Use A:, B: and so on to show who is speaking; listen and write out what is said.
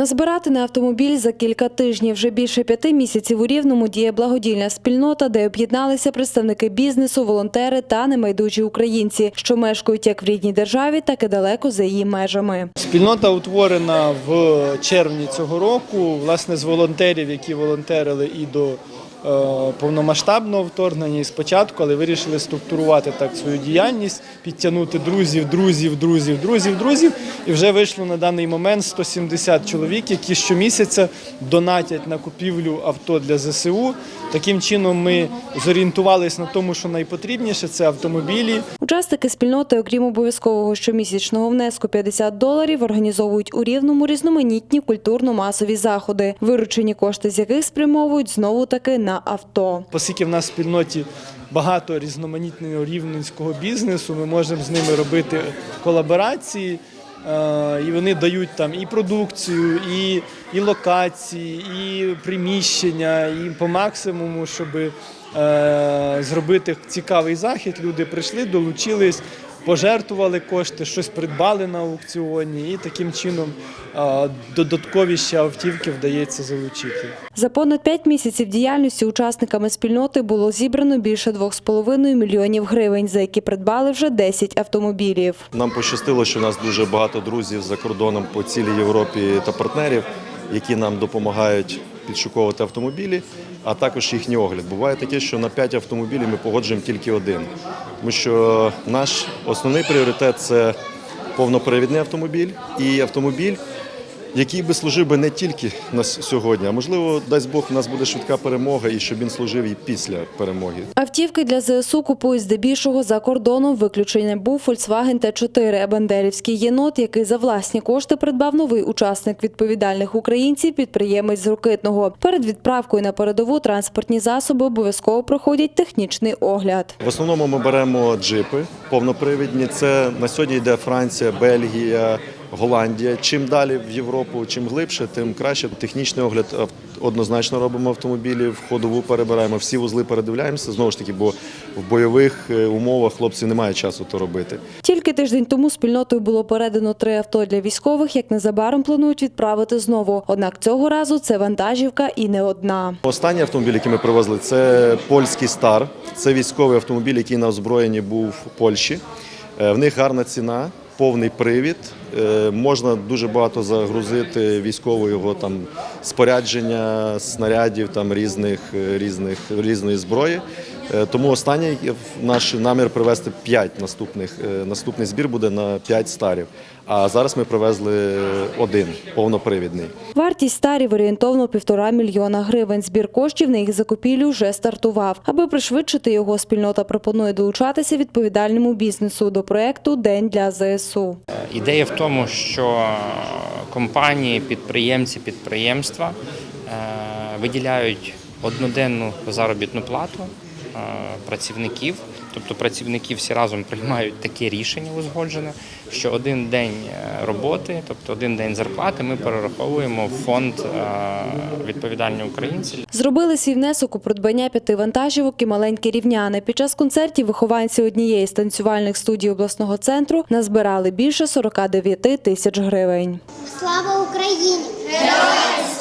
A: Назбирати на автомобіль за кілька тижнів. Вже більше п'яти місяців у Рівному діє благодійна спільнота, де об'єдналися представники бізнесу, волонтери та немайдужі українці, що мешкають як в рідній державі, так і далеко за її межами.
B: Спільнота утворена в червні цього року, власне, з волонтерів, які волонтерили і до повномасштабного вторгнення, і спочатку, але вирішили структурувати так свою діяльність, підтягнути друзів, друзів, друзів, друзів, друзів. І вже вийшло на даний момент 170 чоловік, які щомісяця донатять на купівлю авто для ЗСУ. Таким чином ми зорієнтувалися на тому, що найпотрібніше це автомобілі.
A: Учасники спільноти, окрім обов'язкового щомісячного внеску 50 доларів, організовують у Рівному різноманітні культурно-масові заходи, виручені кошти з яких спрямовують знову таки на авто.
B: Оскільки в нас в спільноті багато різноманітного рівненського бізнесу, ми можемо з ними робити колаборації. Е, І вони дають там і продукцію, і, і локації, і приміщення, і по максимуму, щоб е, зробити цікавий захід. Люди прийшли, долучились, пожертвували кошти, щось придбали на аукціоні, і таким чином додаткові ще автівки вдається залучити.
A: За понад 5 місяців діяльності учасниками спільноти було зібрано більше 2,5 мільйонів гривень, за які придбали вже 10 автомобілів.
C: Нам пощастило, що у нас дуже багато друзів за кордоном по цілій Європі та партнерів, які нам допомагають підшуковувати автомобілі, а також їхній огляд. Буває таке, що на 5 автомобілів ми погоджуємо тільки один. Тому що наш основний пріоритет це повнопривідний автомобіль і автомобіль, який би служив би не тільки на с- сьогодні, а можливо, дасть Бог, у нас буде швидка перемога і щоб він служив і після перемоги.
A: Автівки для ЗСУ купують здебільшого за кордоном. Виключенням був Volkswagen Т4, а бандерівський єнот, який за власні кошти придбав новий учасник відповідальних українців, підприємець з Рокитного. Перед відправкою на передову транспортні засоби обов'язково проходять технічний огляд.
C: В основному ми беремо джипи повнопривідні. Це на сьогодні йде Франція, Бельгія, Голландія. Чим далі в Європу, чим глибше, тим краще. Технічний огляд ав- однозначно робимо автомобілі, в ходову перебираємо, всі вузли передивляємося. Знову ж таки, бо в бойових е, умовах хлопці немає часу то робити.
A: Тільки тиждень тому спільнотою було передано три авто для військових, як незабаром планують відправити знову. Однак цього разу це вантажівка і не одна.
C: Останній автомобіль, який ми привезли, це польський стар. Це військовий автомобіль, який на озброєнні був в Польщі. Е, В них гарна ціна, повний привід. Е, Можна дуже багато загрузити військового там спорядження, снарядів там різних, е, різних різної зброї. Е, Тому останній наш намір привезти 5 наступних. Е, Наступний збір буде на 5 старів. А зараз ми привезли один повнопривідний.
A: Вартість старів орієнтовно півтора мільйона гривень. Збір коштів на їх закупівлю вже стартував. Аби пришвидшити його, спільнота пропонує долучатися відповідальному бізнесу до проекту День для ЗСУ.
D: Ідея в тому, що компанії, підприємці, підприємства е, виділяють одноденну заробітну плату е, працівників. Тобто працівники всі разом приймають таке рішення узгоджене, що один день е, роботи, тобто один день зарплати, ми перераховуємо в фонд е, відповідальні українці
A: Зробили свій внесок у придбання п'яти вантажівок і маленькі рівняни. Під час концертів вихованці однієї з танцювальних студій обласного центру назбирали більше 49 тисяч гривень.
E: Слава Україні! Героям слава!